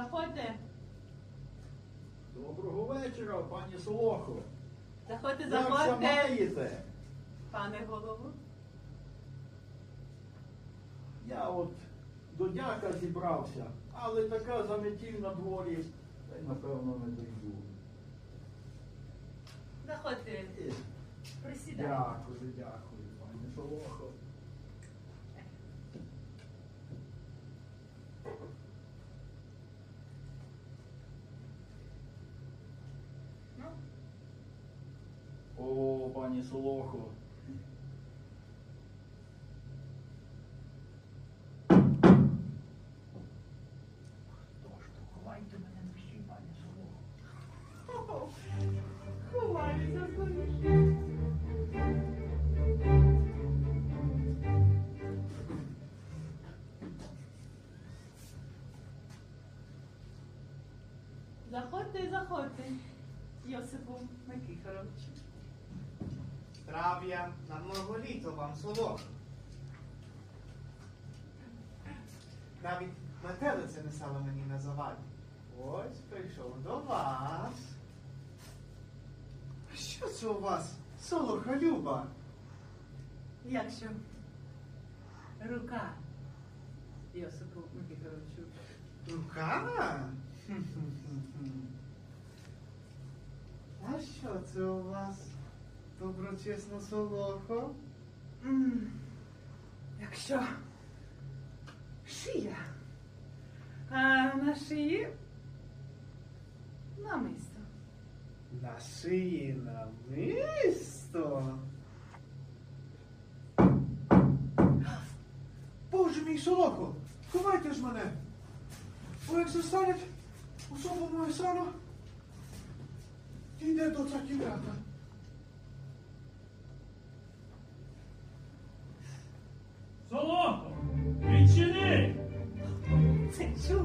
Заходьте, Доброго вечора, пані Солохо. заходьте, Як заходьте, маєте? пане голову. Я от до дяка зібрався, але така заметіль на дворі, та й напевно не дойду. Заходьте, присідайте. Дякую, дякую, пані Солохо. О, пані Солохо. Заходьте, заходьте, Йосипу Микифоровичу. Здрав'я на много літо вам соло. Навіть метелиця не стала мені називати. Ось прийшов до вас. А Що це у вас, солоха Люба? Якщо рука Йосипу Микифоровичу. Рука? А що це у вас? Доброчесно солохо? М, Якщо шия, а на шиї намисто. На шиї намисто. Боже мій солохо, ховайте ж мене. Бо як застануть особу мою сано, йде до ця кімната. Солохо, відчини! Це чув.